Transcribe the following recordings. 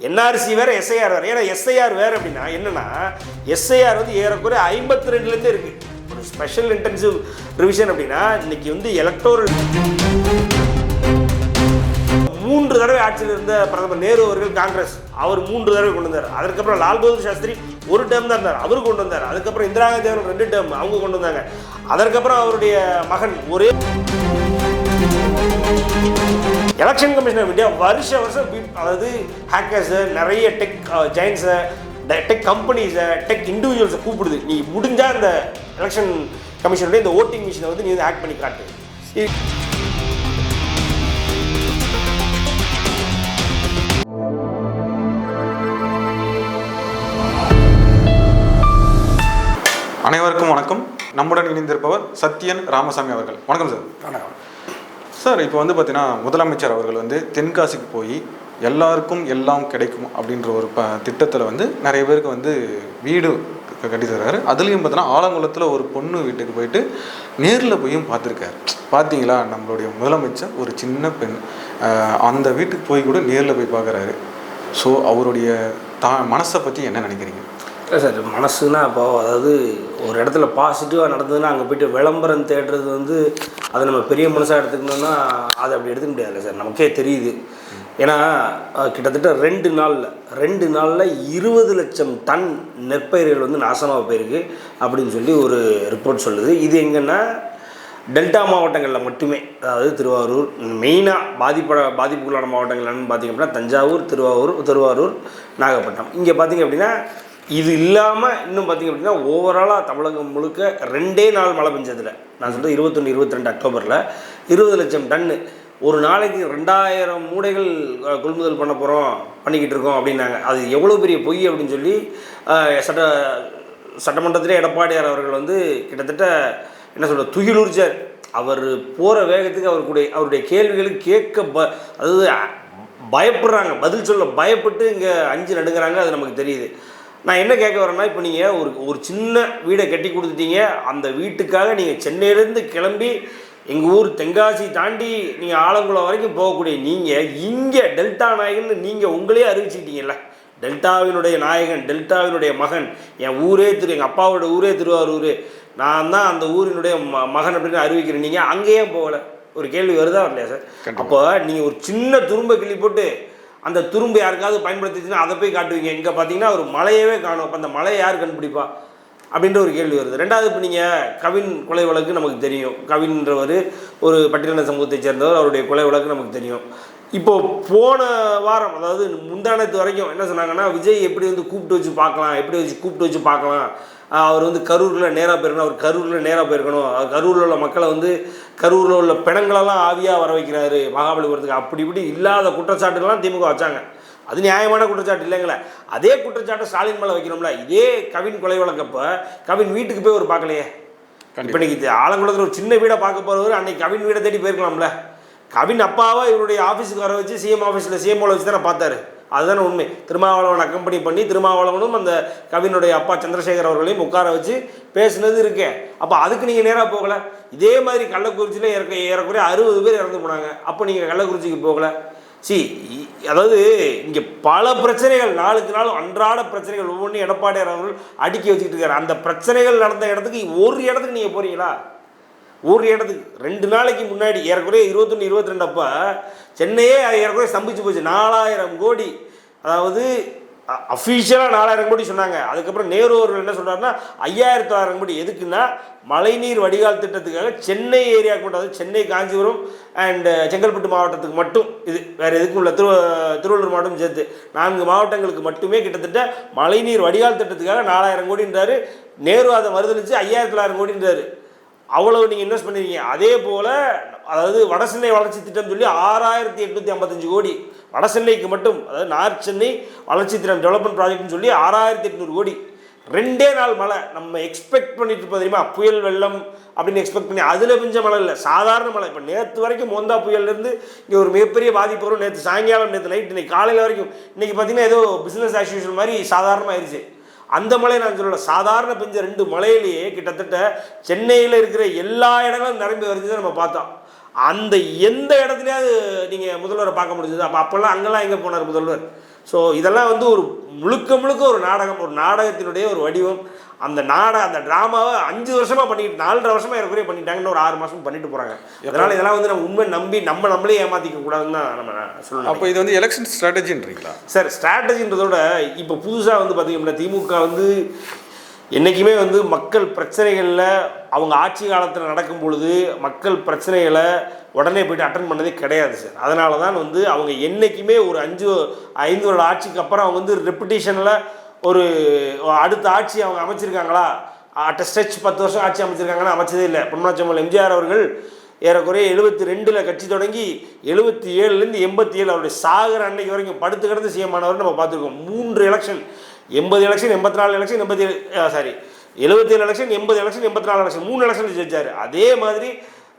NRC வேற SIR வேற. ஏன்னா எஸ்ஐஆர் வேற அப்படின்னா என்னன்னா எஸ்ஐஆர் வந்து ஏறக்குறைய ஐம்பத்தி ரெண்டுலேருந்தே இருக்கு. ஒரு ஸ்பெஷல் இன்டென்சிவ் ரிவிஷன் அப்படின்னா இன்னைக்கு வந்து எலக்டோரல் மூன்று தடவை ஆட்சியில் இருந்த பிரதமர் நேரு அவர்கள் காங்கிரஸ் அவர் மூன்று தடவை கொண்டு வந்தார். அதுக்கப்புறம் லால் பகதூர் சாஸ்திரி ஒரு டேர்ம் தான் இருந்தார். அவரு கொண்டு வந்தார். அதுக்கப்புறம் இந்திரா காந்தி அவர்கள் ரெண்டு டேர்ம் அவங்க கொண்டு வந்தாங்க. அதற்கப்புறம் அவருடைய மகன் ஒரே எலெக்ஷன் கமிஷன் ஆஃப் இந்தியா வருஷ வருஷம் அதாவது ஹேக்கர்ஸை நிறைய டெக் ஜெயின்ஸை டெக் கம்பெனிஸை டெக் இண்டிவிஜுவல்ஸை கூப்பிடுது. நீ முடிஞ்சா இந்த எலெக்ஷன் கமிஷனுடைய இந்த ஓட்டிங் மிஷினை வந்து நீ வந்து ஹேக் பண்ணி காட்டு. அனைவருக்கும் வணக்கம். நம்முடன் இணைந்திருப்பவர் சத்யன் ராமசாமி அவர்கள். வணக்கம் சார். சார் இப்போ வந்து பார்த்தீங்கன்னா முதலமைச்சர் அவர்கள் வந்து தென்காசிக்கு போய் எல்லாருக்கும் எல்லாம் கிடைக்கும் அப்படின்ற ஒரு ப திட்டத்தில் வந்து நிறைய பேருக்கு வந்து வீடு கட்டி தர்றாரு அதுலேயும் பார்த்தீங்கன்னா ஆலங்குளத்தில் ஒரு பொண்ணு வீட்டுக்கு போயிட்டு நேரில் போயும் பார்த்துருக்காரு பார்த்தீங்களா நம்மளுடைய முதலமைச்சர் ஒரு சின்ன பெண். அந்த வீட்டுக்கு போய் கூட நேரில் போய் பார்க்குறாரு ஸோ அவருடைய தா மனசை பற்றி என்ன நினைக்கிறீங்க? இல்லை சார் மனசுனா இப்போ அதாவது ஒரு இடத்துல பாசிட்டிவாக நடந்ததுன்னா அங்கே போயிட்டு விளம்பரம் தேடுறது வந்து அதை நம்ம பெரிய மனசாக எடுத்துக்கணும்னா அதை அப்படி எடுத்துக்க முடியாதுல்ல சார். நமக்கே தெரியுது. ஏன்னா கிட்டத்தட்ட ரெண்டு நாளில் ரெண்டு நாளில் இருபது லட்சம் டன் நெற்பயிர்கள் வந்து நாசமாக போயிருக்கு அப்படின்னு சொல்லி ஒரு ரிப்போர்ட் சொல்லுது. இது எங்கன்னா டெல்டா மாவட்டங்களில் மட்டுமே. அதாவது திருவாரூர் மெயினாக பாதிப்பட பாதிப்புக்குள்ளான மாவட்டங்கள் என்னன்னு பார்த்தீங்க அப்படின்னா தஞ்சாவூர் திருவாரூர் திருவாரூர் நாகப்பட்டினம். இங்கே பார்த்தீங்க அப்படின்னா இது இல்லாமல் இன்னும் பார்த்தீங்க அப்படின்னா ஓவராலாக தமிழகம் முழுக்க ரெண்டே நாள் மழை பெஞ்சதில். நான் சொல்கிறது இருபத்தொன்று இருபத்தி ரெண்டு அக்டோபரில். இருபது லட்சம் டன்னு ஒரு நாளைக்கு ரெண்டாயிரம் மூடைகள் கொள்முதல் பண்ண போகிறோம் பண்ணிக்கிட்டு இருக்கோம் அப்படின்னாங்க. அது எவ்வளோ பெரிய பொய் அப்படின்னு சொல்லி சட்ட சட்டமன்றத்திலே எடப்பாடியார் அவர்கள் வந்து கிட்டத்தட்ட என்ன சொல்கிற துகிலூர்ச்சார் அவர் போகிற வேகத்துக்கு அவருக்குடைய அவருடைய கேள்விகளுக்கு கேட்க ப அதாவது பயப்படுறாங்க. பதில் சொல்ல பயப்பட்டு இங்கே அஞ்சு நடுங்கிறாங்க அது நமக்கு தெரியுது. நான் என்ன கேட்க வரேன்னா இப்போ நீங்கள் ஒரு ஒரு சின்ன வீடை கட்டி கொடுத்துட்டீங்க. அந்த வீட்டுக்காக நீங்கள் சென்னையிலேருந்து கிளம்பி எங்கள் ஊர் தென்காசி தாண்டி நீங்கள் ஆலங்குளம் வரைக்கும் போகக்கூடிய நீங்கள் இங்கே டெல்டா நாயகன்னு நீங்கள் உங்களே அறிவிச்சுக்கிட்டீங்கல்ல. டெல்டாவினுடைய நாயகன் டெல்டாவினுடைய மகன் என் ஊரே திரு எங்கள் அப்பாவோட ஊரே திருவாரூர். நான் தான் அந்த ஊரினுடைய ம மகன் அப்படின்னு அறிவிக்கிறேன். நீங்கள் அங்கேயே போகல. ஒரு கேள்வி வருதா வரலையா சார்? அப்போ நீங்கள் ஒரு சின்ன துரும்பை கிள்ளி போட்டு அந்த துரும்பு யாருக்காவது பயன்படுத்திச்சுன்னா அதை போய் காட்டுவீங்க. இங்கே பார்த்தீங்கன்னா ஒரு மலையவே காணும். அப்போ அந்த மலையை யார் கண்டுபிடிப்பா? அப்படின்ற ஒரு கேள்வி வருது. ரெண்டாவது இப்போ நீங்கள் கவின் கொலை வழக்கு நமக்கு தெரியும். கவின்றவர் ஒரு பட்டியலின சமூகத்தை சேர்ந்தவர். அவருடைய கொலை வழக்கு நமக்கு தெரியும். இப்போது போன வாரம் அதாவது முந்தானத்து வரைக்கும் என்ன சொன்னாங்கன்னா விஜய் எப்படி வந்து கூப்பிட்டு வச்சு பார்க்கலாம் எப்படி வச்சு கூப்பிட்டு வச்சு பார்க்கலாம் அவர் வந்து கரூரில் நேராக போயிருக்கணும். அவர் கரூரில் நேராக போயிருக்கணும். கரூரில் உள்ள மக்களை வந்து கரூரில் உள்ள பிணங்களெல்லாம் ஆவியாக வர வைக்கிறாரு மகாபலிபுரத்துக்கு. அப்படி இப்படி இல்லாத குற்றச்சாட்டுகள்லாம் திமுக வச்சாங்க. அது நியாயமான குற்றச்சாட்டு இல்லைங்களே. அதே குற்றச்சாட்டை ஸ்டாலின் மேலே வைக்கணும்ல. இதே கவின் கொலை வழக்கப்ப கவின் வீட்டுக்கு போய் ஒரு பார்க்கலையே. இப்போ இன்னைக்கு ஆலங்குளத்தில் ஒரு சின்ன வீடை பார்க்க போகிறவர் அன்னைக்கு கவின் வீடை தேடி போயிருக்கலாம்ல. கவின் அப்பாவை இவருடைய ஆஃபீஸுக்கு வர வச்சு சிஎம் ஆஃபீஸில் சிஎம்ஓவில் வச்சு தானே பார்த்தாரு. அதுதானே உண்மை. திருமாவளவன் அக்கம்பெனி பண்ணி திருமாவளவனும் அந்த கவினுடைய அப்பா சந்திரசேகர் அவர்களையும் உட்கார வச்சு பேசுனது இருக்கே. அப்போ அதுக்கு நீங்கள் நேராக போகல. இதே மாதிரி கள்ளக்குறிச்சியில் இறக்க ஏறக்குறைய அறுபது பேர் இறந்து போனாங்க. அப்போ நீங்கள் கள்ளக்குறிச்சிக்கு போகல. சி இ- அதாவது இங்கே பல பிரச்சனைகள் நாளுக்கு நாள் அன்றாட பிரச்சனைகள் ஒவ்வொன்றும் எடப்பாடியார் அவர்கள் அடுக்கி வச்சுக்கிட்டு இருக்காரு. அந்த பிரச்சனைகள் நடந்த இடத்துக்கு ஒரு இடத்துக்கு நீங்கள் போகிறீங்களா ஒரு இடத்துக்கு ரெண்டு நாளைக்கு முன்னாடி ஏறக்குறைய இருபத்தொன்று இருபத்தி ரெண்டு அப்போ சென்னையே ஏறக்குறைய ஸ்தம்பிச்சு போச்சு. நாலாயிரம் கோடி. அதாவது அஃபீஷியலாக நாலாயிரம் கோடி சொன்னாங்க. அதுக்கப்புறம் நேரு அவர்கள் என்ன சொல்கிறாருன்னா ஐயாயிரத்தி தொள்ளாயிரம் கோடி. எதுக்குன்னா மழைநீர் வடிகால் திட்டத்துக்காக சென்னை ஏரியாவுக்கு மட்டும் அதாவது சென்னை காஞ்சிபுரம் அண்டு செங்கல்பட்டு மாவட்டத்துக்கு மட்டும் இது வேறு எதுக்கும் இல்லை திரு திருவள்ளூர் மாவட்டம் சேர்த்து நான்கு மாவட்டங்களுக்கு மட்டுமே கிட்டத்தட்ட மழைநீர் வடிகால் திட்டத்துக்காக நாலாயிரம் கோடின்றாரு. நேரு அதை மறுதளித்து ஐயாயிரத்து தொள்ளாயிரம் கோடின்றாரு. அவ்வளவு நீங்கள் இன்வெஸ்ட் பண்ணிருக்கீங்க. அதே போல் அதாவது வடசென்னை வளர்ச்சி திட்டம் சொல்லி ஆறாயிரத்தி எட்நூற்றி ஐம்பத்தஞ்சு கோடி. வடசென்னைக்கு மட்டும் அதாவது நார்த் சென்னை வளர்ச்சி திட்டம் டெவலப்மெண்ட் ப்ராஜெக்ட்னு சொல்லி ஆறாயிரத்தி எட்நூறு கோடி. ரெண்டே நாள் மழை. நம்ம எக்ஸ்பெக்ட் பண்ணிட்டு இருப்போம் தெரியுமா? புயல் வெள்ளம் அப்படின்னு எக்ஸ்பெக்ட் பண்ணி அதில் பெஞ்ச மழை இல்லை. சாதாரண மழை. இப்போ நேற்று வரைக்கும் மோந்தா புயல்லேருந்து இங்கே ஒரு மிகப்பெரிய பாதிப்பு வரும். நேற்று சாயங்காலம் நேற்று நைட் இன்னைக்கு காலையில் வரைக்கும். இன்னைக்கு பார்த்தீங்கன்னா ஏதோ பிஸ்னஸ் ஆஸ் யூஷுவல் மாதிரி சாதாரணமாயிருச்சு. அந்த மழை நான் சொல்லல. சாதாரண பெஞ்ச ரெண்டு மழையிலேயே கிட்டத்தட்ட சென்னையில் இருக்கிற எல்லா இடங்களும் நிரம்பி வருது நம்ம பார்த்தோம். அந்த எந்த இடத்துலையாவது நீங்கள் முதல்வரை பார்க்க முடிஞ்சது? அப்போ அப்போல்லாம் அங்கெல்லாம் எங்கே போனார் முதல்வர்? ஸோ இதெல்லாம் வந்து ஒரு முழுக்க முழுக்க ஒரு நாடகம் ஒரு நாடகத்தினுடைய ஒரு வடிவம். அந்த நாடக அந்த ட்ராமாவை அஞ்சு வருஷமாக பண்ணிட்டு நாலரை வருஷமாக ஏற்கனவே பண்ணிட்டாங்கன்னு ஒரு ஆறு மாதம் பண்ணிட்டு போகிறாங்க அதனால் இதெல்லாம் வந்து நம்ம உண்மை நம்பி நம்ம நம்மளே ஏமாற்றிக்க கூடாதுன்னு தான் நம்ம சொல்லணும் அப்போ இது வந்து எலெக்ஷன் ஸ்ட்ராட்டஜின்றீங்களா சார் ஸ்ட்ராட்டஜின்றதோட இப்போ புதுசாக வந்து பார்த்தீங்கன்னா திமுக வந்து என்றைக்குமே வந்து மக்கள் பிரச்சனைகளில் அவங்க ஆட்சி காலத்தில் நடக்கும் பொழுது மக்கள் பிரச்சனைகளை உடனே போய்ட்டு அட்டன் பண்ணதே கிடையாது சார் அதனால தான் வந்து அவங்க என்றைக்குமே ஒரு அஞ்சு ஐந்து வருட ஆட்சிக்கு அப்புறம் அவங்க வந்து ரெப்புடேஷனில் ஒரு அடுத்த ஆட்சி அவங்க அமைச்சிருக்காங்களா? அட் ஸ்ட்ரெச் பத்து வருஷம் ஆட்சி அமைச்சிருக்காங்கன்னா அமைச்சதே இல்லை. பொன்மனாச்சம்மல் எம்ஜிஆர் அவர்கள் ஏறக்குறைய எழுபத்தி ரெண்டில் கட்சி தொடங்கி எழுபத்தி ஏழுலேருந்து எண்பத்தி ஏழு அவருடைய சாகர அன்னைக்கு வரைக்கும் படுத்து கிடந்து சிஎம் ஆனவர் நம்ம பார்த்துருக்கோம். மூன்று எலெக்ஷன் எண்பது எலெக்ஷன் எண்பத்தி நாலு எலெக்ஷன் எண்பத்தி சாரி எழுபத்தேழு எலெக்ஷன் எண்பது எலெக்ஷன் எண்பத்தி நாலு எலெக்ஷன் மூணு எலெக்ஷன் ஜெயிச்சார். அதே மாதிரி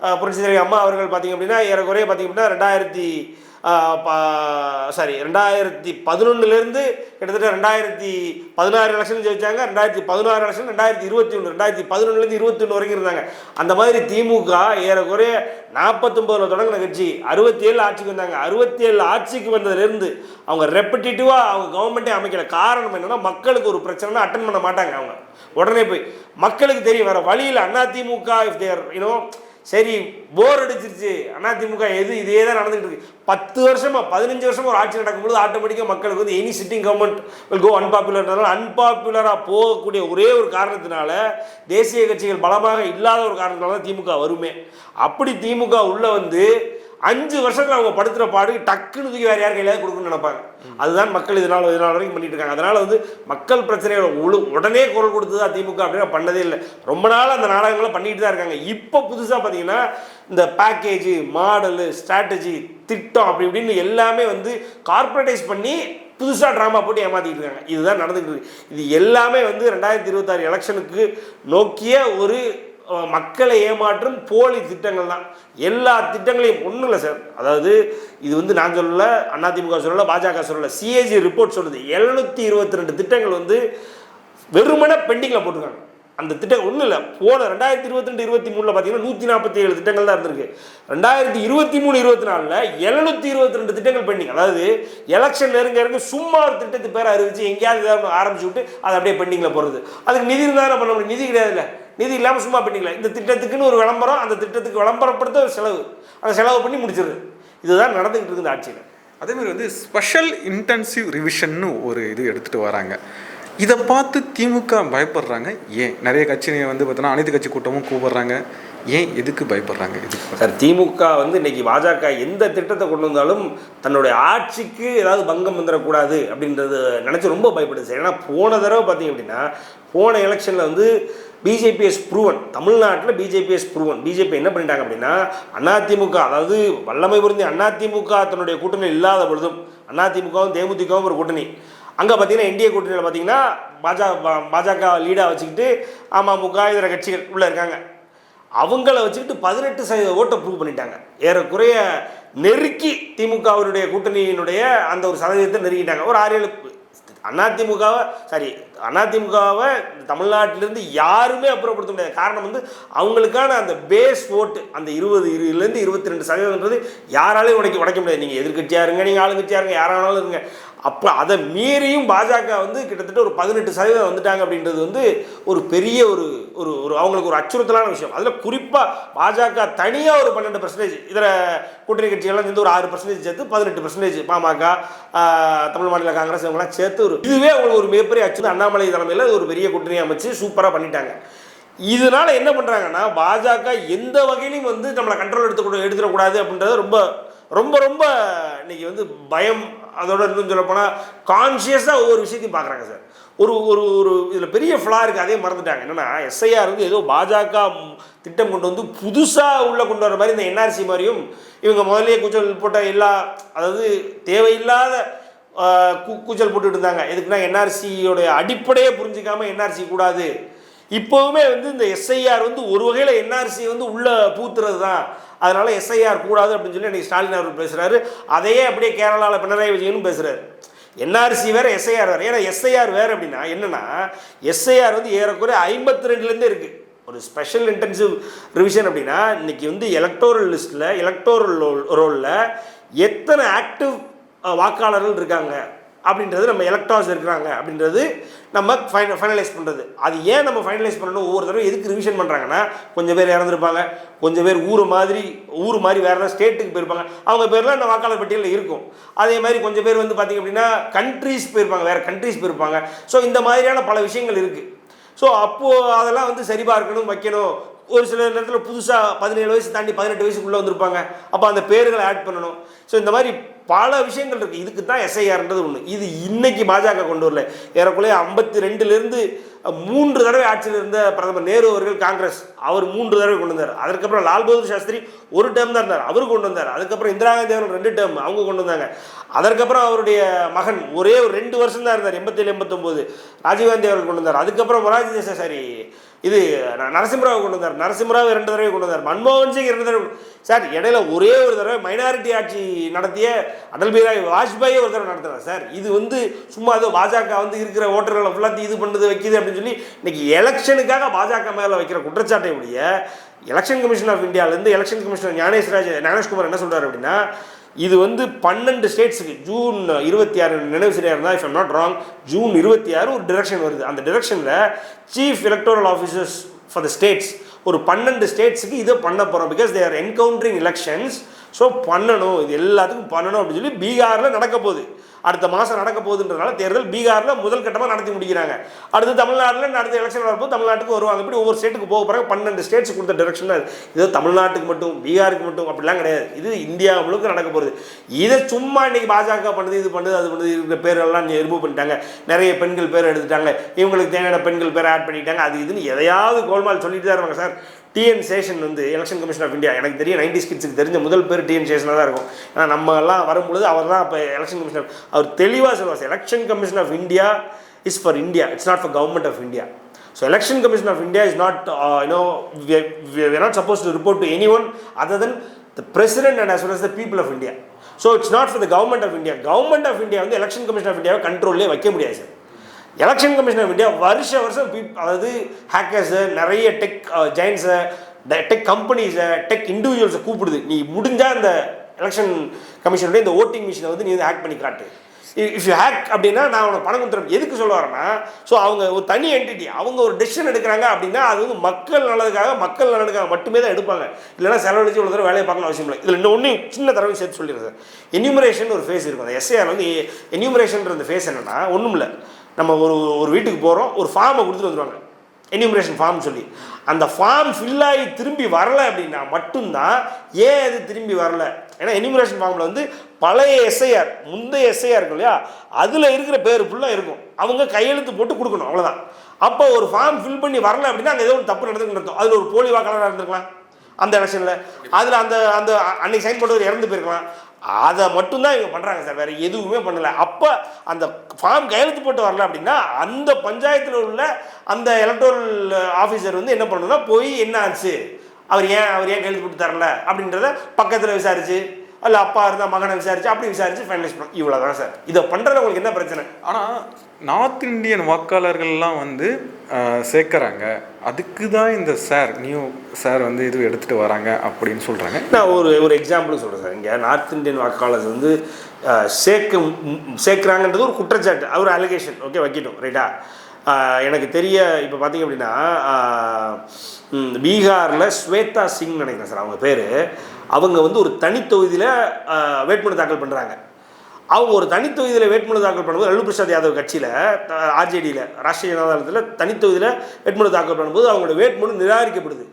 அஹ், அம்மா அவர்கள் பார்த்திங்க அப்படின்னா ஏறக்குறைய பார்த்திங்க அப்படின்னா ரெண்டாயிரத்தி சாரி ரெண்டாயிரத்தி பதினொன்றுலேருந்து கிட்டத்தட்ட ரெண்டாயிரத்தி பதினாறு எலெக்ஷன் ஜெயிச்சாங்க. ரெண்டாயிரத்தி பதினாறு எலெக்ஷன் ரெண்டாயிரத்தி இருபத்தி ஒன்று ரெண்டாயிரத்தி பதினொன்றுலேருந்து இருபத்தி ஒன்று வரைக்கும் இருந்தாங்க. அந்த மாதிரி திமுக ஏறக்குறைய நாற்பத்தொம்பதில் தொடங்கின கட்சி. அறுபத்தி ஏழு ஆட்சிக்கு வந்தாங்க. அறுபத்தி ஏழு ஆட்சிக்கு வந்ததுலேருந்து அவங்க ரெப்படிட்டிவாக அவங்க கவர்மெண்ட்டே அமைக்கல. காரணம் என்னென்னா மக்களுக்கு ஒரு பிரச்சனைனா அட்டன் பண்ண மாட்டாங்க அவங்க. உடனே போய் மக்களுக்கு தெரியும் வேறு வழியில் அதிமுக இஃப் தேர் யூனோ சரி போர் அடிச்சிருச்சு. அதிமுக எது இதே தான் நடந்துகிட்டு இருக்கு. பத்து வருஷமா பதினஞ்சு வருஷமா ஒரு ஆட்சி நடக்கும்போது ஆட்டோமேட்டிக்காக மக்களுக்கு வந்து any sitting government will go அன்பாப்புலர்னால அன்பாப்புலராக போகக்கூடிய ஒரே ஒரு காரணத்தினால தேசிய கட்சிகள் பலமாக இல்லாத ஒரு காரணத்தினால தான் திமுக வருமே. அப்படி திமுக உள்ளே வந்து அஞ்சு வருஷத்தில் அவங்க படுத்துகிற பாடு டக்குன்னு தூக்கி வேற யார் கையிலாவது கொடுக்கணும்னு நினைப்பாங்க. அதுதான் மக்கள் இதனால் இதனால் வரைக்கும் பண்ணிட்டு இருக்காங்க. அதனால் வந்து மக்கள் பிரச்சனைகளை உழு உடனே குரல் கொடுத்ததா திமுக அப்படின்னா பண்ணதே இல்லை. ரொம்ப நாள் அந்த நாடகங்களை பண்ணிட்டு தான் இருக்காங்க. இப்போ புதுசாக பார்த்தீங்கன்னா இந்த பேக்கேஜ் மாடலு ஸ்ட்ராட்டஜி திட்டம் அப்படி இப்படின்னு எல்லாமே வந்து கார்பரேட்டைஸ் பண்ணி புதுசாக ட்ராமா போட்டு ஏமாற்றிட்டு இருக்காங்க. இதுதான் நடந்துக்கிட்டு இருக்கு. இது எல்லாமே வந்து ரெண்டாயிரத்தி இருபத்தாறு எலெக்ஷனுக்கு நோக்கிய ஒரு மக்களை ஏமாற்றும் போலி திட்டங்கள் தான். எல்லா திட்டங்களையும் ஒன்றும் இல்லை சார். அதாவது இது வந்து நான் சொல்லல அதிமுக சொல்லல பாஜக சொல்லல சிஏஜி ரிப்போர்ட் சொல்லுது. எழுநூற்றி இருபத்தி ரெண்டு திட்டங்கள் வந்து வெறுமனே பெண்டிங்கில் போட்டிருக்காங்க. அந்த திட்டம் ஒன்றும் இல்லை. போன ரெண்டாயிரத்தி இருபத்தி ரெண்டு இருபத்தி மூணில் பார்த்தீங்கன்னா நூற்றி நாற்பத்தி ஏழு திட்டங்கள் தான் இருந்திருக்கு. ரெண்டாயிரத்தி இருபத்தி மூணு இருபத்தி நாலில் எழுநூற்றி இருபத்தி ரெண்டு திட்டங்கள் பெண்டிங் அதாவது எலெக்ஷன் நெருங்க இறங்க சும்மா ஒரு திட்டத்து பேரை அறிவிச்சு எங்கேயாவது ஏதாவது ஆரம்பிச்சு விட்டு அதை அப்படியே பெண்டிங்கில் போகிறது அதுக்கு நிதி இருந்தால் என்ன பண்ண முடியும்? நிதி கிடையாதுல்ல. நிதி இல்லாமல் சும்மா பெண்டிங்கில் இந்த திட்டத்துக்குன்னு ஒரு விளம்பரம் அந்த திட்டத்துக்கு விளம்பரப்படுத்த ஒரு செலவு. அந்த செலவு பண்ணி முடிச்சிருது இதுதான் நடந்துகிட்டு இருக்குது ஆட்சியில். அதேமாதிரி வந்து ஸ்பெஷல் இன்டென்சிவ் ரிவிஷன்னு ஒரு இது எடுத்துகிட்டு வராங்க. இதை பார்த்து திமுக பயப்படுறாங்க. ஏன்? நிறைய கட்சியை வந்து பார்த்தோன்னா அனைத்து கட்சி கூட்டமும் கூப்பிடுறாங்க. ஏன் எதுக்கு பயப்படுறாங்க? சார் திமுக வந்து இன்னைக்கு பாஜக எந்த திட்டத்தை கொண்டு வந்தாலும் தன்னுடைய ஆட்சிக்கு ஏதாவது பங்கம் வந்துடக்கூடாது அப்படின்றது நினச்சி ரொம்ப பயப்படுது சார். ஏன்னா போன தடவை பார்த்தீங்க அப்படின்னா போன எலெக்ஷனில் வந்து பிஜேபிஎஸ் ப்ரூவன் தமிழ்நாட்டில் பிஜேபிஎஸ் ப்ரூவன் பிஜேபி என்ன பண்ணிட்டாங்க அப்படின்னா அதிமுக அதாவது வல்லமை பொருந்தி அதிமுக தன்னுடைய கூட்டணி இல்லாத பொழுதும் அதிமுகவும் தேமுதிகவும் ஒரு கூட்டணி. அங்கே பார்த்தீங்கன்னா என்டிஏ கூட்டணியில் பார்த்தீங்கன்னா பாஜக பாஜக லீடாக வச்சுக்கிட்டு அமமுக இதர கட்சிகள் உள்ளே இருக்காங்க. அவங்கள வச்சுக்கிட்டு பதினெட்டு சதவீத ஓட்டை ப்ரூவ் பண்ணிட்டாங்க. ஏறக்குறைய நெருக்கி திமுகவினுடைய கூட்டணியினுடைய அந்த ஒரு சதவீதத்தை நெருக்கிட்டாங்க. ஒரு ஆறு ஏழு அதிமுகவை சாரி அதிமுகவை தமிழ்நாட்டிலேருந்து யாருமே அப்புறப்படுத்த முடியாது. காரணம் வந்து அவங்களுக்கான அந்த பேஸ் ஓட்டு அந்த இருபது இருபதுலேருந்து இருபத்தி ரெண்டு சதவீதம்ன்றது யாராலையும் உடைக்க உடைக்க முடியாது. நீங்கள் எதிர்கட்சியாக இருங்க நீங்கள் ஆளுங்கட்சியாக இருங்க யாரானாலும் இருங்க. அப்போ அதை மீறியும் பாஜக வந்து கிட்டத்தட்ட ஒரு பதினெட்டு சதவீதம் வந்துட்டாங்க அப்படின்றது வந்து ஒரு பெரிய ஒரு ஒரு ஒரு அவங்களுக்கு ஒரு அச்சுறுத்தலான விஷயம். அதில் குறிப்பாக பாஜக தனியாக ஒரு பன்னெண்டு பர்சன்டேஜ் இதர கூட்டணி கட்சிகள்லாம் சேர்ந்து ஒரு ஆறு பர்சன்டேஜ் சேர்த்து பதினெட்டு பர்சன்டேஜ் பாமக தமிழ் மாநில காங்கிரஸ் இவங்கெல்லாம் சேர்த்து ஒரு இதுவே அவங்களுக்கு ஒரு மிகப்பெரிய அச்சு அண்ணாமலை தலைமையில் ஒரு பெரிய கூட்டணி அமைச்சு சூப்பராக பண்ணிட்டாங்க. இதனால என்ன பண்ணுறாங்கன்னா பாஜக எந்த வகையிலையும் வந்து நம்மளை கண்ட்ரோல் எடுத்து எடுத்துடக்கூடாது அப்படின்றது ரொம்ப ரொம்ப ரொம்ப இன்னைக்கு வந்து பயம். அதோட இன்னும் சொல்லப்போனால் கான்ஷியஸாக ஒவ்வொரு விஷயத்தையும் பார்க்குறாங்க சார். ஒரு ஒரு ஒரு இதில் பெரிய ஃப்ளா இருக்குது அதே மறந்துட்டாங்க. என்னென்னா எஸ்ஐஆர் வந்து ஏதோ பாஜக திட்டம் கொண்டு வந்து புதுசாக உள்ளே கொண்டு வர மாதிரி இந்த என்ஆர்சி மாதிரியும் இவங்க முதலே கூச்சல் போட்ட எல்லா அதாவது தேவையில்லாத கூ கூச்சல் போட்டுட்டு இருந்தாங்க. எதுக்குன்னா என்ஆர்சியோடைய அடிப்படையே புரிஞ்சிக்காமல் என்ஆர்சி கூடாது. இப்போவுமே வந்து இந்த எஸ்ஐஆர் வந்து ஒரு வகையில் என்ஆர்சி வந்து உள்ளே பூத்துறது தான். அதனால் எஸ்ஐஆர் கூடாது அப்படின்னு சொல்லி அன்றைக்கி ஸ்டாலின் அவர் பேசுகிறாரு அதையே அப்படியே கேரளாவில் பினராயி விஜயனும் பேசுகிறாரு என்ஆர்சி வேறு எஸ்ஐஆர் வேறு. ஏன்னா எஸ்ஐஆர் வேறு அப்படின்னா என்னென்னா எஸ்ஐஆர் வந்து ஏறக்குறைய ஐம்பத்தி ரெண்டுலேருந்தே இருக்குது ஒரு ஸ்பெஷல் இன்டென்சிவ் ரிவிஷன் அப்படின்னா இன்றைக்கி வந்து எலக்டோரல் லிஸ்ட்டில் எலக்டோரல் ரோலில் எத்தனை ஆக்டிவ் வாக்காளர்கள் இருக்காங்க? அப்படின்றது நம்ம எலக்டாஸ் இருக்கிறாங்க. அப்படின்றது நம்ம ஃபைன ஃபைனலைஸ் பண்ணுறது அது ஏன் நம்ம ஃபைனலைஸ் பண்ணணும் ஒவ்வொரு தடவை எதுக்கு ரிவிஷன் பண்ணுறாங்கன்னா கொஞ்சம் பேர் இறந்துருப்பாங்க. கொஞ்சம் பேர் ஊர் மாதிரி ஊர் மாதிரி வேறு ஏதாவது ஸ்டேட்டுக்கு போயிருப்பாங்க. அவங்க பேர்லாம் இந்த வாக்காளர் பட்டியலில் இருக்கும். அதே மாதிரி கொஞ்சம் பேர் வந்து பார்த்திங்க அப்படின்னா கண்ட்ரீஸ் போயிருப்பாங்க. வேறு கண்ட்ரீஸ் போயிருப்பாங்க. ஸோ இந்த மாதிரியான பல விஷயங்கள் இருக்குது ஸோ அப்போது அதெல்லாம் வந்து சரி பார்க்கணும் வைக்கணும். ஒரு சில நேரத்தில் புதுசாக பதினேழு வயசு தாண்டி பதினெட்டு வயசுக்குள்ளே வந்திருப்பாங்க. அப்போ அந்த பேர்களை ஆட் பண்ணணும். ஸோ இந்த மாதிரி பல விஷயங்கள் இருக்குது இதுக்கு தான் எஸ்ஐஆர்ன்றது ஒன்று இது இன்னைக்கு பாஜக கொண்டு வரல. ஏறக்குறைய ஐம்பத்தி ரெண்டுலேருந்து மூன்று தடவை ஆட்சியில் இருந்த பிரதமர் நேரு அவர்கள் காங்கிரஸ். அவர் மூன்று தடவை கொண்டு வந்தார். அதுக்கப்புறம் லால் பகதூர் சாஸ்திரி ஒரு டேர்ம் தான் இருந்தார். அவர் கொண்டு வந்தார். அதுக்கப்புறம் இந்திரா காந்தி அவர்கள் ரெண்டு டேர்ம் அவங்க கொண்டு வந்தாங்க. அதற்கப்புறம் அவருடைய மகன் ஒரே ஒரு ரெண்டு வருஷம் தான் இருந்தார் எண்பத்தேழு எண்பத்தொம்போது. ராஜீவ்காந்தி அவர்கள் கொண்டு வந்தார். அதுக்கப்புறம் மொராஜி சாரி இது நரசிம்மராவை கொண்டு வந்தார். நரசிம்மராவ் இரண்டு தடவை கொண்டு வந்தார். மன்மோகன் சிங் இரண்டு தடவை சார் இடையில ஒரே ஒரு தடவை மைனாரிட்டி ஆட்சி நடத்திய அடல் பிஹாரி வாஜ்பாயே ஒரு தடவை நடத்துறார் சார் இது வந்து சும்மா ஏதோ பாஜக வந்து இருக்கிற ஓட்டர்களை ஃபுல்லாக இது பண்ணுது வைக்குது அப்படின்னு சொல்லி இன்னைக்கு எலெக்ஷனுக்காக பாஜக மேலே வைக்கிற குற்றச்சாட்டை உடைய எலெக்ஷன் கமிஷன் ஆஃப் இந்தியாவிலேருந்து எலெக்ஷன் கமிஷனர் ஞானேஷ்ராஜ் ஞானேஷ்குமார் என்ன சொல்கிறார் அப்படின்னா இது வந்து பன்னெண்டு ஸ்டேட்ஸுக்கு ஜூன் இருபத்தி ஆறு நினைவு சரியாக இருந்தால் if M not wrong June இருபத்தி ஆறு ஒரு டிரெக்ஷன் வருது. அந்த டிரெக்ஷனில் chief electoral officers for the states ஒரு பன்னெண்டு ஸ்டேட்ஸுக்கு இதை பண்ண போகிறோம் because they're encountering elections so பண்ணணும். இது எல்லாத்துக்கும் பண்ணணும் அப்படின்னு சொல்லி பீகாரில் நடக்க போகுது. அடுத்த மாதம் நடக்க போகுதுன்றனால தேர்தல் பீகாரில் முதல் கட்டமாக நடத்தி முடிக்கிறாங்க. அடுத்து தமிழ்நாட்டில் அடுத்த எலெக்ஷன் வரப்போ தமிழ்நாட்டுக்கு வருவாங்க. இப்படி ஒவ்வொரு ஸ்டேட்டுக்கு போக பிறகு பன்னெண்டு ஸ்டேட்ஸ் கொடுத்த டிரெக்ஷன் தான் இது. தமிழ்நாட்டுக்கு மட்டும் பீகாருக்கு மட்டும் அப்படிலாம் கிடையாது. இது இந்தியா முழுக்க நடக்க போகிறது இதை சும்மா இன்றைக்கி பாஜக பண்ணுது இது பண்ணுது அது பண்ணுது இருக்கிற பேரெல்லாம் ரிமூவ் பண்ணிட்டாங்க. நிறைய பெண்கள் பேர் எடுத்துட்டாங்க. இவங்களுக்கு தேவையான பெண்கள் பேரை ஆட் பண்ணிட்டாங்க. அது இதுன்னு எதையாவது கோல்மால் சொல்லிட்டு தான் இருப்பாங்க சார். டிஎன் சேஷன் வந்து எலெக்ஷன் கமிஷன் ஆஃப் இந்தியா எனக்கு தெரியும் நைன்டி ஸ்கிட்ஸுக்கு தெரிஞ்ச முதல் பேர் டிஎன் சேஷனாக தான் இருக்கும். ஏன்னா நம்ம எல்லாம் வரும்பொழுது அவர் தான் இப்போ எலெக்ஷன் கமிஷனர் அவர் தெளிவாக சொல்லுவார் election commission of India is for India it's not for government of India so election commission of India is not you know we not suppose to report to any one other than the president and as well as the people of India so it's not for the government of India government of India வந்து election commission of இந்தியாவை கண்ட்ரோல்லே வைக்க முடியாது sir election commission of India வருஷ வருஷம் அதாவது hackers நிறைய tech ஜெயின்ஸை டெக் கம்பெனிஸை டெக் இண்டிவிஜுவல்ஸை கூப்பிடுது. நீ முடிஞ்சால் அந்த எலெக்ஷன் கமிஷனுடைய இந்த ஓட்டிங் மிஷினை வந்து நீ வந்து ஹேக் பண்ணி காட்டு. இஃப் யூ ஹேக் அப்படின்னா நான் உனக்கு பணம் கொடுத்துறேன். எதுக்கு சொல்ல வரேன்னா ஸோ அவங்க ஒரு தனி என்டிட்டி அவங்க ஒரு டெசிஷன் எடுக்கிறாங்க அப்படின்னா அது வந்து மக்கள் நல்லதுக்காக மக்கள் நலனுக்காக மட்டுமே தான் எடுப்பாங்க. இல்லைன்னா செலவழிச்சு இவ்வளோ தடவை வேலையை பார்க்கணும் அவசியம் இல்லை. இதில் இன்னொன்று சின்ன தடவை சேர்த்து சொல்லிடுறேன் சார். என்யூமரேஷன் ஒரு ஃபேஸ் இருக்கும். அந்த எஸ்ஏஆர் வந்து என்யூமரேஷன்ற அந்த ஃபேஸ் என்னென்னா ஒன்றும் இல்லை நம்ம ஒரு ஒரு வீட்டுக்கு போகிறோம் ஒரு ஃபார்மை கொடுத்துட்டு வந்துருவாங்க. என்யூமரேஷன் ஃபார்ம் சொல்லி. அந்த ஃபார்ம் ஃபில் ஆகி திரும்பி வரல அப்படின்னா மட்டும்தான் ஏன் அது திரும்பி வரல? ஏன்னா என்யூமரேஷன் ஃபார்மில் வந்து பழைய எஸ்ஐஆர் முந்தைய எஸ்ஐஆர் இருக்கும் இல்லையா? அதில் இருக்கிற பேர் ஃபுல்லாக இருக்கும். அவங்க கையெழுத்து போட்டு கொடுக்கணும் அவ்வளோதான் அப்போ ஒரு ஃபார்ம் ஃபில் பண்ணி வரல அப்படின்னா அங்கே ஏதோ ஒரு தப்பு நடந்துக்கிட்டு அதில் ஒரு போலி வாக்காளராக இருந்திருக்கலாம். அந்த எலெக்ஷனில் அதில் அந்த அந்த அன்னைக்கு சைன் போட்டவர் இறந்து போயிருக்கலாம். அதை மட்டும்தான் இவங்க பண்ணுறாங்க சார். வேறு எதுவுமே பண்ணலை. அப்போ அந்த ஃபார்ம் கையெழுத்து போட்டு வரல அப்படின்னா அந்த பஞ்சாயத்தில் உள்ள அந்த எலக்ட்ரல் ஆஃபீஸர் வந்து என்ன பண்ணணும்னா போய் என்ன ஆச்சு? அவர் ஏன் அவர் ஏன் கையெழுத்து போட்டு தரல அப்படின்றத பக்கத்தில் விசாரிச்சு அல்ல அப்பா இருந்தால் மகனை விசாரிச்சு அப்படி விசாரிச்சு ஃபைனலைஸ் பண்ணும். இவ்வளோ தான் சார். இதை பண்ணுறது உங்களுக்கு என்ன பிரச்சனை? ஆனால் நார்த் இந்தியன் வாக்காளர்கள்லாம் வந்து சேர்க்கறாங்க. அதுக்கு தான் இந்த சார் நியூ சார் வந்து இது எடுத்துட்டு வராங்க அப்படின்னு சொல்றாங்க. நான் ஒரு ஒரு எக்ஸாம்பிள் சொல்கிறேன் சார். இங்கே நார்த் இந்தியன் வாக்காளர்ஸ் வந்து சேர்க்க சேர்க்குறாங்கன்றது ஒரு குற்றச்சாட்டு. ஒரு அலிகேஷன் ஓகே வைக்கட்டும். ரைட்டா எனக்கு தெரிய இப்போ பார்த்தீங்க அப்படின்னா பீகாரில் ஸ்வேதா சிங் நினைக்கிறேன் சார் அவங்க பேர். அவங்க வந்து ஒரு தனித்தொகுதியில் வேட்புமனு தாக்கல் பண்ணுறாங்க அவங்க ஒரு தனித்தொகுதியில் வேட்புமனு தாக்கல் பண்ணும்போது லல்லு பிரசாத் யாதவ் கட்சியில் ஆர்ஜேடியில் ராஷ்டிரிய ஜனதாதளத்தில் தனித்தொகுதியில் வேட்புமனு தாக்கல் பண்ணும்போது அவங்களோட வேட்புமனு நிராகரிக்கப்படுது.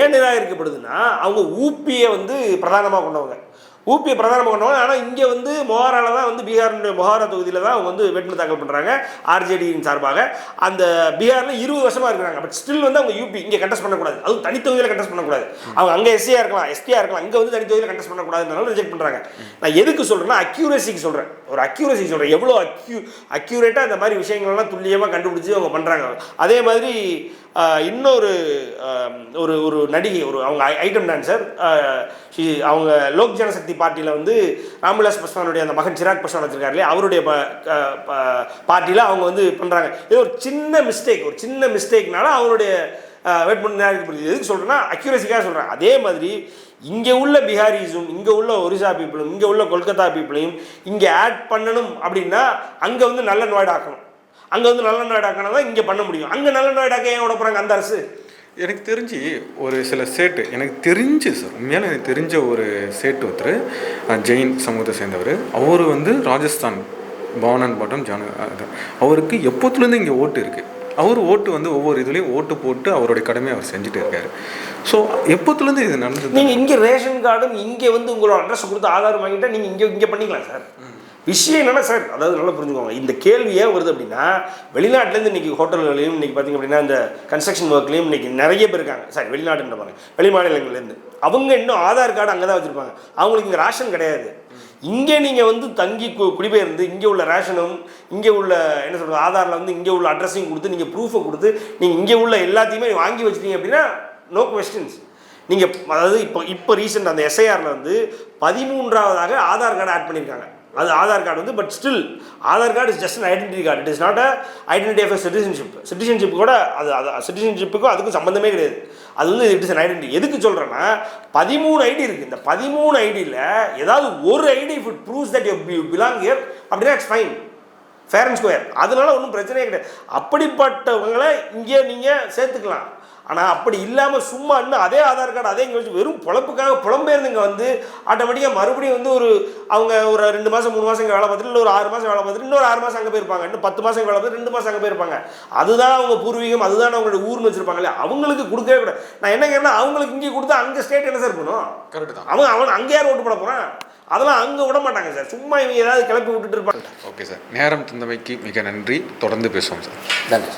ஏன் நிராகரிக்கப்படுதுன்னா அவங்க ஊப்பியை வந்து பிரதானமாக கொண்டவங்க. ஊபியை பிரதானம் பண்ணுவாங்க ஆனால் இங்கே வந்து மொஹாரால தான் வந்து பீகாரினுடைய மொஹாரா தொகுதியில் தான் அவங்க வந்து வேட்புமனு தாக்கல் பண்ணுறாங்க ஆர்ஜேடியின் சார்பாக. அந்த பீகாரில் இருபது வருஷமாக இருக்கிறாங்க. பட் ஸ்டில் வந்து அவங்க யூபி இங்கே கண்டஸ்ட் பண்ணக்கூடாது. அதுவும் தனித்தொகுதியில் கண்டஸ்ட் பண்ணக்கூடாது. அவங்க அங்கே எஸ்சியாக இருக்கலாம் எஸ்டியாக இருக்கலாம் இங்கே வந்து தனித்தொகுதியில் கண்டஸ்ட் பண்ணக்கூடாதுனால ரிஜெக்ட் பண்ணுறாங்க நான் எதுக்கு சொல்கிறேன்னா அக்யூரசிக்கு சொல்கிறேன் ஒரு அக்யூரசி சொல்கிறேன் எவ்வளோ அக்யூ அக்யூரேட்டாக இந்த மாதிரி விஷயங்கள்லாம் துல்லியமாக கண்டுபிடிச்சி அவங்க பண்ணுறாங்க அதே மாதிரி இன்னொரு ஒரு ஒரு நடிகை ஒரு அவங்க ஐட்டம் டான்சர் அவங்க லோக் ஜனசக்தி பார்ட்டியில் வந்து ராம்விலாஸ் பஸ்வானுடைய அந்த மகன் சிராக் பஸ்வான் வச்சிருக்காரு இல்லையா? அவருடைய பார்ட்டியில் அவங்க வந்து பண்ணுறாங்க இது ஒரு சின்ன மிஸ்டேக் ஒரு சின்ன மிஸ்டேக்னால அவருடைய வேட்பு நிராகரிக்கப்படுது எதுக்கு சொல்கிறேன்னா அக்யூரசிக்காக சொல்கிறேன் அதே மாதிரி இங்கே உள்ள பிஹாரிஸும் இங்கே உள்ள ஒரிசா பீப்புளும் இங்கே உள்ள கொல்கத்தா பீப்புளையும் இங்கே ஆட் பண்ணணும் அப்படின்னா அங்கே வந்து நல்ல நோய்டாக்கணும் அங்கே வந்து நல்ல நோய்டாக்கணும் தான் இங்கே பண்ண முடியும். அங்கே நல்ல நோய்டாக்க ஏன் போகிறாங்க அந்த அரசு? எனக்கு தெரிஞ்சு ஒரு சில சேட்டு எனக்கு தெரிஞ்சு சார் உண்மையால எனக்கு தெரிஞ்ச ஒரு சேட்டு ஒருத்தர் ஜெயின் சமூகத்தை சேர்ந்தவர். அவர் வந்து ராஜஸ்தான் பவனன் பாட்டம் ஜானு. அவருக்கு எப்போத்துலேருந்து இங்கே ஓட்டு இருக்குது அவர் ஓட்டு வந்து ஒவ்வொரு இதுலேயும் ஓட்டு போட்டு அவருடைய கடமையை அவர் செஞ்சுட்டு இருக்காரு. ஸோ எப்போத்துலேருந்து இது நடந்தது. நீங்கள் இங்கே ரேஷன் கார்டும் இங்கே வந்து உங்களோட அட்ரஸ் கொடுத்து ஆதார் வாங்கிட்டா நீங்கள் இங்கே இங்கே பண்ணிக்கலாம் சார் விஷயம் என்னென்ன சார் அதாவது நல்லா புரிஞ்சுக்கோங்க. இந்த கேள்வி ஏன் வருது அப்படின்னா வெளிநாட்டிலேருந்து இன்றைக்கி ஹோட்டல்களையும் இன்றைக்கி பார்த்தீங்க அப்படின்னா இந்த கன்ஸ்ட்ரக்ஷன் ஒர்க்லேயும் இன்றைக்கி நிறைய பேர் இருக்காங்க. சாரி வெளிநாட்டுன்ற பாருங்க. வெளி மாநிலங்கள்லேருந்து. அவங்க இன்னும் ஆதார் கார்டு அங்கே தான் வச்சுருப்பாங்க. அவங்களுக்கு இங்கே ரேஷன் கிடையாது. இங்கே நீங்கள் வந்து தங்கி கு குடிபெயர்ந்து இங்கே உள்ள ரேஷனும் இங்கே உள்ள என்ன சொல்கிறது ஆதாரில் வந்து இங்கே உள்ள அட்ரஸையும் கொடுத்து நீங்கள் ப்ரூஃபை கொடுத்து நீங்கள் இங்கே உள்ள எல்லாத்தையுமே வாங்கி வச்சிட்டீங்க அப்படின்னா நோ கொஸ்டின்ஸ் நீங்கள் அதாவது இப்போ இப்போ ரீசெண்ட் அந்த எஸ்ஐஆரில் வந்து பதிமூன்றாவதாக ஆதார் கார்டு ஆட் பண்ணியிருக்காங்க. அது ஆதார் கார்டு வந்து but still Aadhaar card is just an identity card it is not a identity of citizenship citizenship கூட அது அது சிட்டிசன்ஷிப்புக்கும் அதுக்கும் சம்மந்தமே கிடையாது. அது வந்து இட் இஸ் அன் ஐடென்டி எதுக்கு சொல்கிறேன்னா பதிமூணு ஐடி இருக்குது இந்த பதிமூணு ஐடியில் ஏதாவது ஒரு ID if it proves that you belong here அப்படின்னா it's fine fair and square அதனால ஒன்றும் பிரச்சனையே கிடையாது. அப்படிப்பட்டவங்களை இங்கே நீங்கள் சேர்த்துக்கலாம். ஆனால் அப்படி இல்லாமல் சும்மா இன்னும் அதே ஆதார் கார்டு அதே இங்கே வச்சு வெறும் பொழப்புக்காக புலம்பெயர்ந்துங்க வந்து ஆட்டோமேட்டிக்காக மறுபடியும் வந்து ஒரு அவங்க ஒரு ரெண்டு மாதம் மூணு மாதம் இங்கே வேலை பார்த்துட்டு இல்லை ஒரு ஆறு மாதம் வேலை பார்த்துட்டு இன்னொரு ஆறு மாதம் அங்கே போயிருப்பாங்க. இன்னும் பத்து மாதம் வேலை பார்த்து ரெண்டு மாதம் அங்கே போயிருப்பாங்க. அதுதான் அவங்க பூர்வீகம் அதுதான் அவங்களோட ஊர்னு வச்சிருப்பாங்க இல்லையா அவங்களுக்கு கொடுக்கவே கூடாது. நான் என்ன கேட்டேன்னா அவங்களுக்கு இங்கே கொடுத்தா அங்கே ஸ்டேட் என்ன சார் பண்ணும்? கரெக்டு தான். அவன் அவன் அங்கே யார் ஓட்டு போட போகிறான் அதெல்லாம் அங்கே விட மாட்டாங்க சார் சும்மா இவங்க ஏதாவது கிளப்பி விட்டுட்டு இருப்பாங்க. ஓகே சார் நேரம் தந்தமைக்கு மிக நன்றி. தொடர்ந்து பேசுவோம் சார் நன்றி.